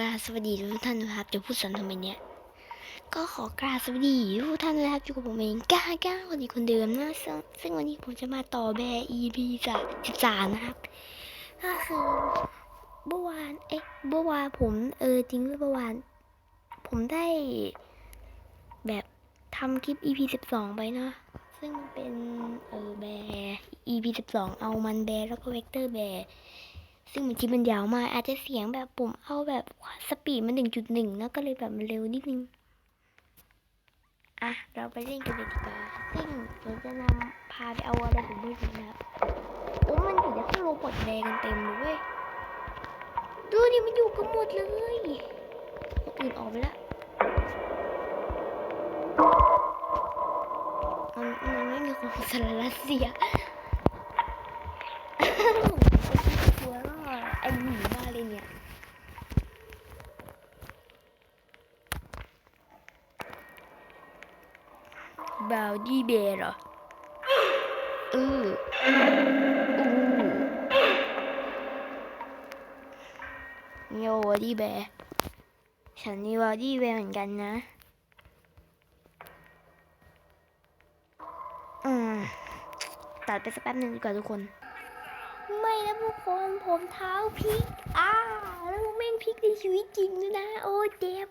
กราบสวัสดีทุกท่านนะครับจะพูดสันทำไมเนี่ย ก็ขอกราบสวัสดีทุกท่านนะครับอยู่กับผมเองก้าก้าคนดีคนเดิมนะซึ่งซึ่งวันนี้ผมจะมาต่อแบ EP จากสิบสามนะครับก็คือเมื่อวานเอ๊ะเมื่อวานผมเออจริงเมื่อวาน ผมได้ แบบทำคลิป EP สิบสองไปนะ ซึ่งเป็นเออแบ EP สิบสองเอามันแบแล้วก็เวกเตอร์แบ ซึ่งมันคลิปมันยาวมากอาจจะเสียงแบบผมเอาแบบสปีดมันหนึ่งจุดหนึ่งนะก็เลยแบบมันเร็วนิดนึง อะ เราไปเล่นกันเลยดีกว่าซึ่งผมจะนำพาไปเอาอะไรผมไม่รู้นะครับโอ้มันอยู่ในห้องโรบอทแดงกันเต็มเลยเว้ยดูดิมันอยู่กันหมดเลยคนอื่นออกไปล้วมันมันไม่มีคนของสารรัสเซีย ผมเป็นตัวแล้วอะไอหนีมาเลยเนี่ย บาวดี้ เบร์เหรอเอออู้โยวดี้แบร์ฉันนี่วอดี้แบร์เหมือนกันนะอืมตัดไปสักแป๊บหนึ่งดีกว่าทุกคน ไม่นะทุกคนผมเท้าพลิกอ้าแล้วแม่งพลิกในชีวิตจริงด้วยนะ โอ้เจ็บ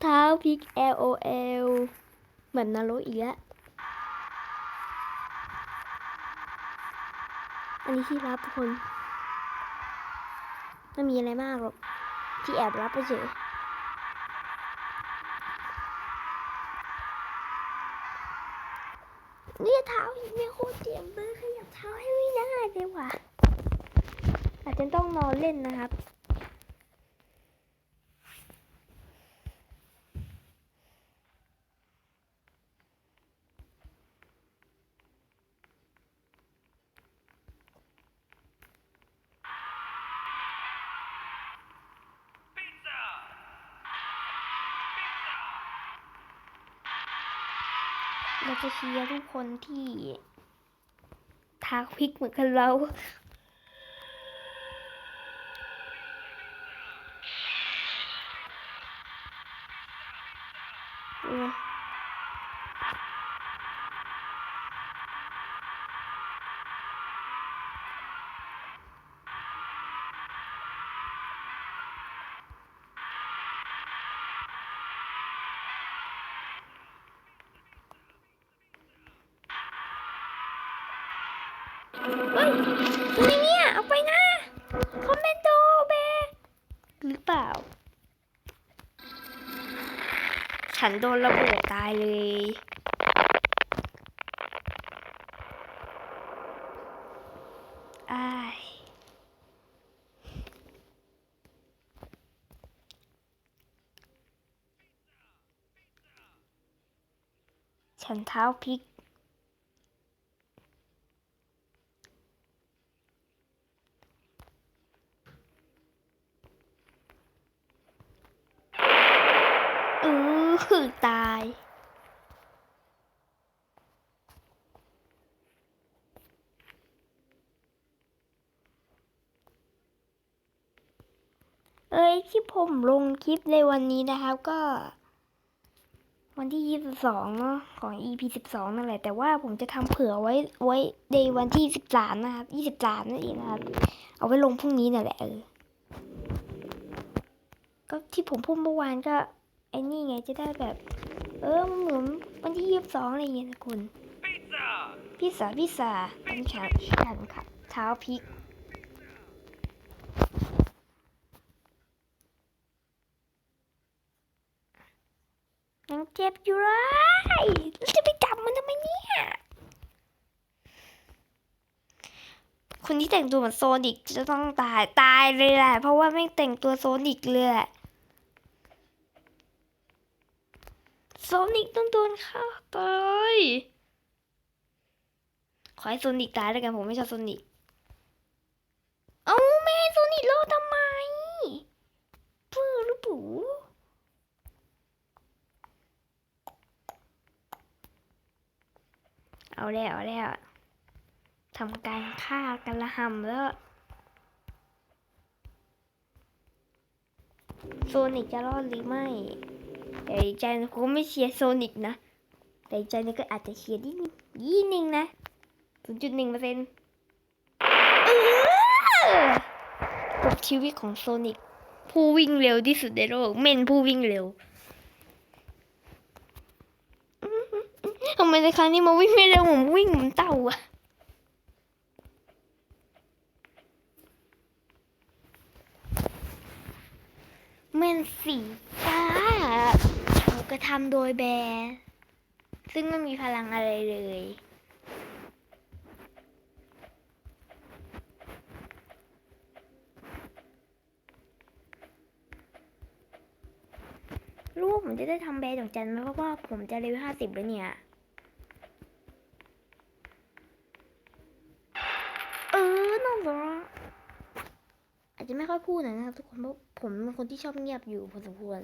เท้าพลิก L O L เหมือนนรกอีกแล้วอันนี้ที่รับทุกคนไม่มีอะไรมากหรอกที่แอบรับไปเฉยเนี่ยเท้าอีกเนี่ยโคตรเจ็บเลยขยับเท้าให้ไม่ได้เลยว่ะอาจจะต้องนอนเล่นนะครับ เราจะเชียร์ทุกคนที่ทาพริกเหมือนกันเราเออ เฮ้ยอะไรเนี่ยเอาไปนะ คอมเมนโดเบหรือเปล่า ฉันโดนระเบิดตายเลยอ้ายฉันเท้าพิก เออตาย เอ้ยที่ผมลงคลิปในวันนี้นะครับ ก็ วันที่ยี่สิบสองเนาะของ EP สิบสองนั่นแหละ แต่ว่าผมจะทำเผื่อไว้ไว้ในวันที่สิบสามนะครับยี่สิบสามนั่นเองนะครับ เอาไว้ลงพรุ่งนี้นั่นแหละเออก็ที่ผมพูดเมื่อวานก็ อ้นี่ไงจะได้แบบ เออมันเหมือนวันที่ยี่สิบสองอะไรอย่างเงี้ยนะคุณพิซซ่าพิซซ่าอันขาฉันค่ะเท้าพริกยังเจ็บอยู่เลยแล้วจะไปจับมันทำไมเนี่ย คนที่แต่งตัวเหมือนโซนิกจะต้องตายตายเลยแหละ เพราะว่าไม่งแต่งตัวโซนิกเลยแหละ โซนิกต้องโดนฆ่าตายขอให้โซนิกตายแล้วกันผมไม่ชอบโซนิกเอาไม่โซนิกรอดทำไมปื้อหรือปูเอาแล้วเอาแล้วทำการฆ่ากันละหำแล้ว โซนิกจะรอดหรือไม่ แต่อีกใจนึงผมก็ไม่เชียร์โซนิกนะ แต่อีกใจนึงก็อาจจะเชียร์นิดนึงยี่นึงนะ0.1เปอร์เซ็นต์จบชีวิตของโซนิกผู้วิ่งเร็วที่สุดในโลกเมนผู้วิ่งเร็วทำไมในครั้งนี้มาวิ่งไม่เร็วผมวิ่งเหมือนเต่าอะเมนสีฟ้า กระทำโดยแบร์ซึ่งไม่มีพลังอะไรเลย ลูกผมจะได้ทำแบรนด์ของจันไหมเพราะว่าผมจะเลเวลห้าสิบแล้วเนี่ย เออนั่นเหรออาจจะไม่ค่อยพูดหน่อยนะครับทุกคนเพราะผมเป็นคนที่ชอบเงียบอยู่พอสมควร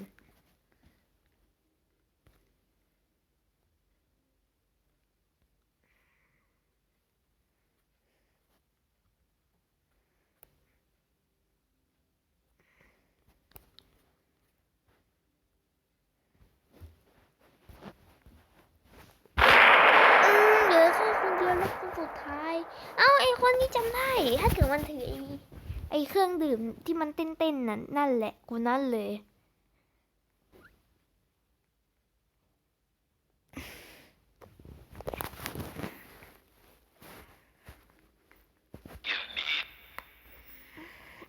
อืมเหลือแค่คนเดียวแล้วคนสุดท้าย เอ้าไอคนที่จำได้ ถ้าเกิดมันถือไอไอเครื่องดื่มที่มันเต้นๆนั่นนั่นแหละกูนั่นเลย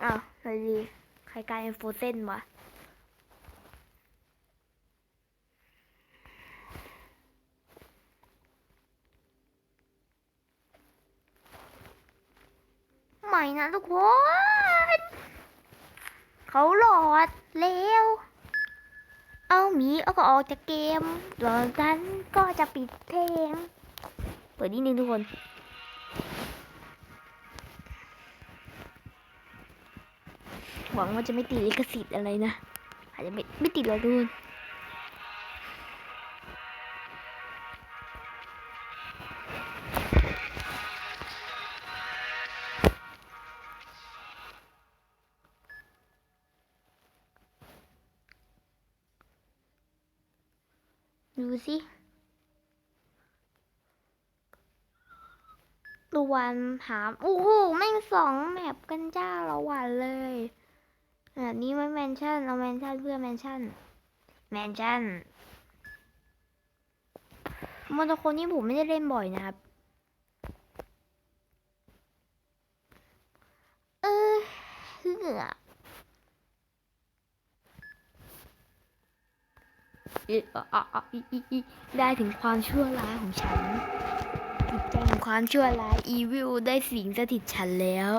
อ้าวอะไรดีใครกลายเป็นโฟเซนวะ ใหม่นะทุกคนเขาหลอดเร็วเอาหมีเอาก็ออกจากเกมหลังจากนั้นก็จะปิดเพลง เปิดนิดนึงทุกคน หวังว่าจะไม่ติดลิขสิทธิ์อะไรนะ อาจจะไม่ไม่ติดหรอกทุกคน สิดูวันถามโอ้โหแม่งสองแมปกันจ้าละวันเลยแบบนี้ไม่แมนชั่นเอาแมนชั่นเพื่อแมนชั่นแมนชั่นมอเตอร์โคนี่ผมไม่ได้เล่นบ่อยนะครับ เออเหือะอะอะอะอิอิอิ ได้ถึงความชั่วร้ายของฉันจิตใจของความชั่วร้ายอีวิลได้สิงสถิตฉันแล้ว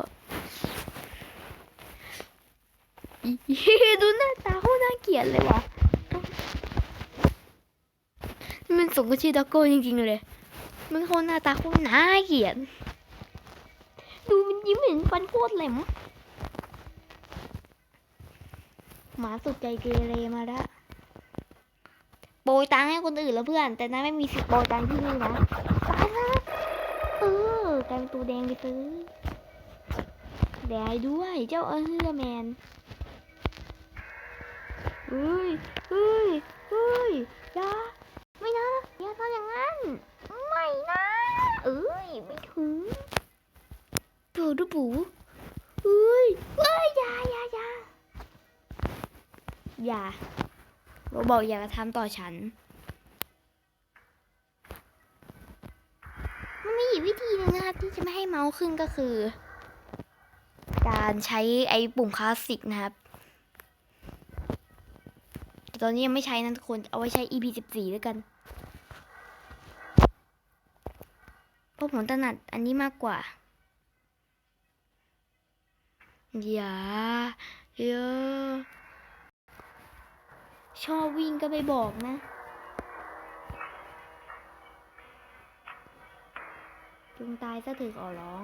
ดูหน้าตาโคตรน่าเกลียดเลยวะมันสมกับชื่อดักโก้จริงๆเลย มันโคตรหน้าตาโคตรน่าเกลียด ดูมันยิ้มเห็นฟันโคตรแหลมหมาสุดใจเกเรมาละ โปรยตังให้คนอื่นแล้วเพื่อน แต่นาไม่มีสิทธิ์โปรยตังที่นี่นะตายนะเออกลายเป็นตัวแดงไปซื้อแดงด้วยเจ้าเออแมนเฮ้ยเฮ้ยเฮ้ยอย่าไม่นะอย่าทำอย่างนั้นไม่นะเอ้ยไม่ถึงปูดูปูเฮ้ยเฮ้ยอย่าอย่าอย่าอย่า เราบอกอย่ากระทำต่อฉัน มันมีอีกวิธีหนึงนะครับ ที่จะไม่ให้เมาส์ขึ้นก็คือ การใช้ไอ้ปุ่มคลาสสิกนะครับแต่ตอนนี้ยังไม่ใช้นะทุกคน เอาไว้ใช้ EP 14แล้วกันเพราะผมถนัดอันนี้มากกว่าอย่าอย่า ชอบวิ่งก็ไปบอกนะ จงตายซะเถึงอ๋อร้อง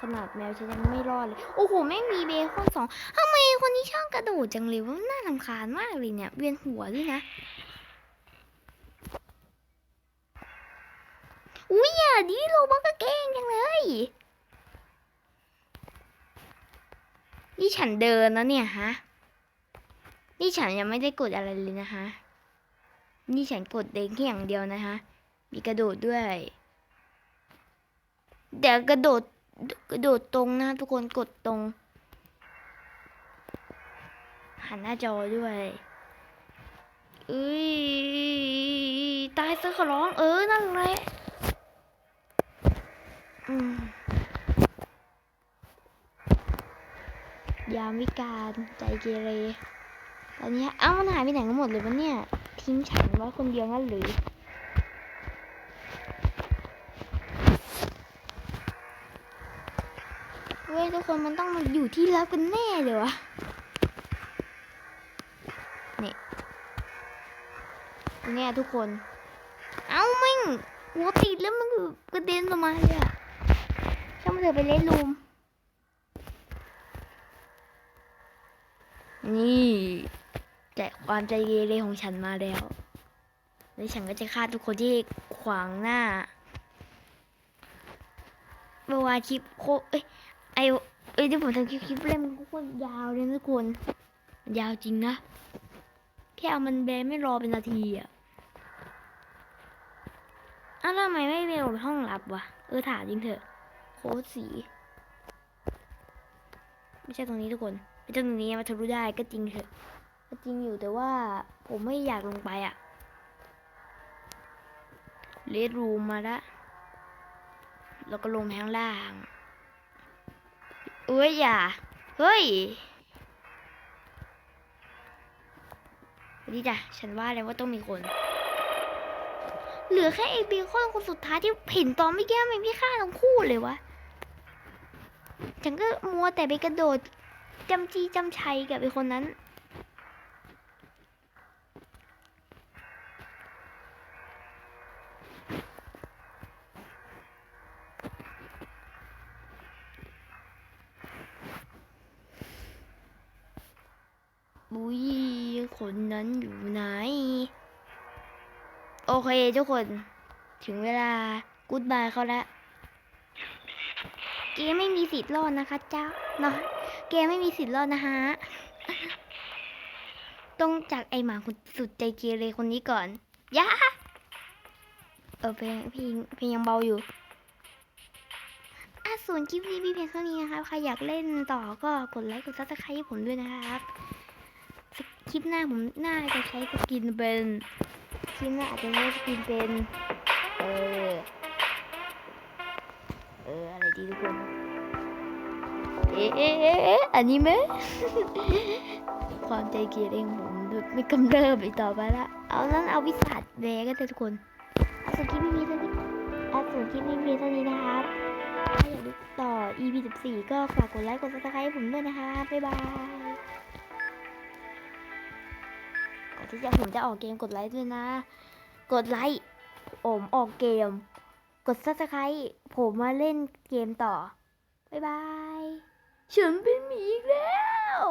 ขนาดแมวฉันยังไม่รอดเลย โอ้โห แม่งมีเบคอนสองทำไมคนนี้ช่างกระโดดจังเลยว่าน่ารำคาญมากเลยเนี่ย เวียนหัวด้วยนะอุ้ยอย่าดิโลบักก็เก่งจังเลยนี่ฉันเดินนะเนี่ยฮะ นี่ฉันยังไม่ได้กดอะไรเลยนะคะ นี่ฉันกดเด้งแค่อย่างเดียวนะคะ มีกระโดดด้วย เดี๋ยวกระโดดกระโดดตรงนะทุกคนกดตรงหันหน้าจอด้วยเอ้ยตายซะขอร้องเออ นั่นแหละยามวิการใจเกเร อนนี้เอ้ามันหายไปไหนกันหมดเลยวะเนี่ย ทิ้งฉันไว้คนเดียวงั้นหรือเว้ยทุกคนมันต้องมาอยู่ที่ลับกันแน่เลยวะนี่เนี่ยทุกคน เอ้าม่งหัวติดแล้วมันกระเด็นออกมาเลยอะช่างมันเถอะไปเล่นรูมนี่ แต่ความใจเกเรของฉันมาแล้ว แล้วฉันก็จะฆ่าทุกคนที่ขวางหน้า เมื่อวานคลิปโคเอ้ย ไอเอ้ยที่ผมทำคลิปคลิปเล่มนโคตรยาวเลยทุกคนยาวจริงนะ แค่เอามันแบนไม่รอเป็นนาทีอะอ้าวทำไมไม่ไปลงห้องลับวะ เออถามจริงเถอะ โค้ดสี ไม่ใช่ตรงนี้ทุกคน ไม่ใช่ตรงนี้มาทะลุได้ก็จริงเถอะ จริงอยู่แต่ว่าผมไม่อยากลงไปอะเลดรูมมาละแล้วก็ลงไปข้างล่าง เอ้ยอย่า เฮ้ยนี่จ้ะ ฉันว่าแล้วว่าต้องมีคน เหลือแค่ไอ้เบคอนคนสุดท้ายที่เห็นตอนเมื่อกี้มันพี่ฆ่าทั้งคู่เลยวะ ฉันก็มัวแต่ไปกระโดดจำจีจำชัยกับไอ้คนนั้น บุยคนนั้นอยู่ไหน โอเคทุกคน ถึงเวลากูดบายเขาละเกมไม่มีสิทธิ์รอดนะคะเจ้าเนาะเกมไม่มีสิทธิ์รอดนะฮะต้องจากไอหมาคนสุดใจเกเรคนนี้ก่อนยะเออเพลงเพลงเพลงยังเบาอยู่อะส่วนคลิปนี้มีเพียงเท่านี้นะครับ ใครอยากเล่นต่อก็กดไลค์กดซับสไครต์ให้ผมด้วยนะครับ คลิปหน้าผมน่าจะใช้สกินเป็นคลิปหน้าอาจจะใช้สกินเป็นเออเอออะไรดีทุกคนเอ๊ะเอ๊ะเอ๊ะอันนี้ไหมความใจเกลียดเองผมไม่กำเริบอีกต่อไปละ เอานั้นเอาวิสัทแดกันเถอะทุกคนเอาส่วนคลิไม่มีเท่านี้เอาส่วนคลิไม่มีเท่านี้นะครับ ถ้าอยากดูต่อ EP 14 ก็ฝากกดไลค์กดซับสไครต์ให้ผมด้วยนะคะ บ๊ายบาย อนที่จะผมจะออกเกมกดไลค์ด้วยนะ กดไลค์ผมออกเกม กดซับสไครต์ผมมาเล่นเกมต่อ บ๊ายบาย ฉันเป็นหมีอีกแล้ว